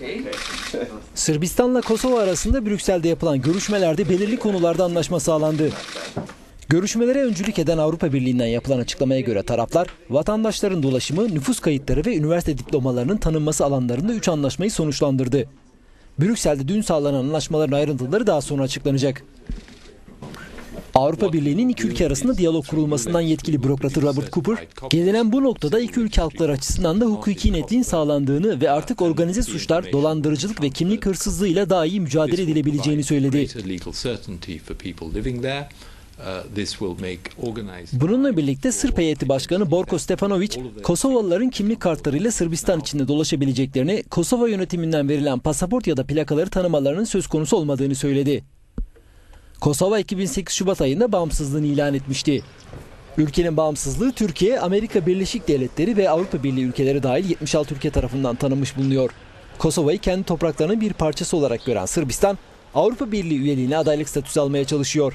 Sırbistan'la Kosova arasında Brüksel'de yapılan görüşmelerde belirli konularda anlaşma sağlandı. Görüşmelere öncülük eden Avrupa Birliği'nden yapılan açıklamaya göre taraflar, vatandaşların dolaşımı, nüfus kayıtları ve üniversite diplomalarının tanınması alanlarında 3 anlaşmayı sonuçlandırdı. Brüksel'de dün sağlanan anlaşmaların ayrıntıları daha sonra açıklanacak. Avrupa Birliği'nin iki ülke arasında diyalog kurulmasından yetkili bürokratı Robert Cooper, gelinen bu noktada iki ülke halkları açısından da hukuki netliğin sağlandığını ve artık organize suçlar, dolandırıcılık ve kimlik hırsızlığıyla daha iyi mücadele edilebileceğini söyledi. Bununla birlikte Sırp heyeti başkanı Borko Stefanovic, Kosovalıların kimlik kartlarıyla Sırbistan içinde dolaşabileceklerini, Kosova yönetiminden verilen pasaport ya da plakaları tanımalarının söz konusu olmadığını söyledi. Kosova 2008 Şubat ayında bağımsızlığını ilan etmişti. Ülkenin bağımsızlığı Türkiye, Amerika Birleşik Devletleri ve Avrupa Birliği ülkeleri dahil 76 ülke tarafından tanınmış bulunuyor. Kosova'yı kendi topraklarının bir parçası olarak gören Sırbistan, Avrupa Birliği üyeliğine adaylık statüsü almaya çalışıyor.